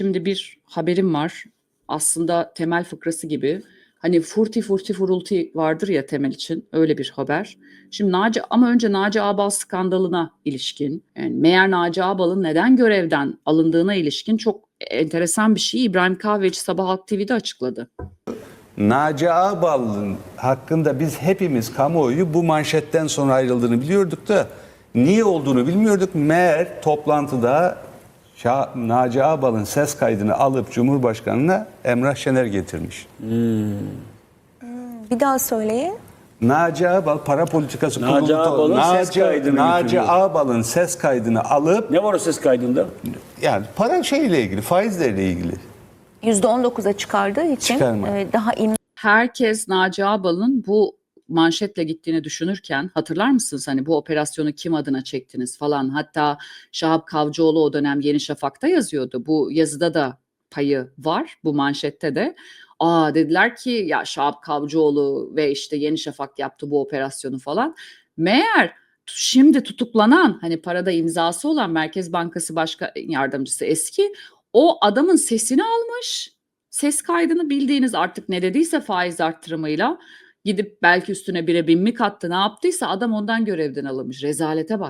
Şimdi bir haberim var. Aslında temel fıkrası gibi. Hani furti furti furulti vardır ya temel için. Öyle bir haber. Şimdi Naci ama önce Naci Ağbal skandalına ilişkin. Yani meğer Naci Ağbal'ın neden görevden alındığına ilişkin çok enteresan bir şey İbrahim Kahveci sabah Halk TV'de açıkladı. Naci Ağbal'ın hakkında biz hepimiz kamuoyu bu manşetten sonra ayrıldığını biliyorduk da niye olduğunu bilmiyorduk. Meğer toplantıda Şah, Naci Ağbal'ın ses kaydını alıp Cumhurbaşkanı'na Emrah Şener getirmiş. Bir daha söyleyin. Naci Ağbal para politikası Naci kurulu Ağbal'ın ses kaydını Naci. Ağbal'ın ses kaydını alıp Ne var o ses kaydında? yani para şeyle ilgili faizlerle ilgili %19'a çıkardığı için Çıkarma. e, daha imza Herkes Naci Ağbal'ın bu manşetle gittiğini düşünürken hatırlar mısınız? Hani bu operasyonu kim adına çektiniz falan. Hatta Şahap Kavcıoğlu o dönem Yeni Şafak'ta yazıyordu. Bu yazıda da payı var bu manşette de. Aa dediler ki ya Şahap Kavcıoğlu ve işte Yeni Şafak yaptı bu operasyonu falan. Meğer şimdi tutuklanan hani parada imzası olan Merkez Bankası Başkan Yardımcısı eski o adamın sesini almış. Ses kaydını bildiğiniz artık ne dediyse faiz arttırımıyla gidip belki üstüne bire bin mi kattı ne yaptıysa adam ondan görevden alınmış. Rezalete bak.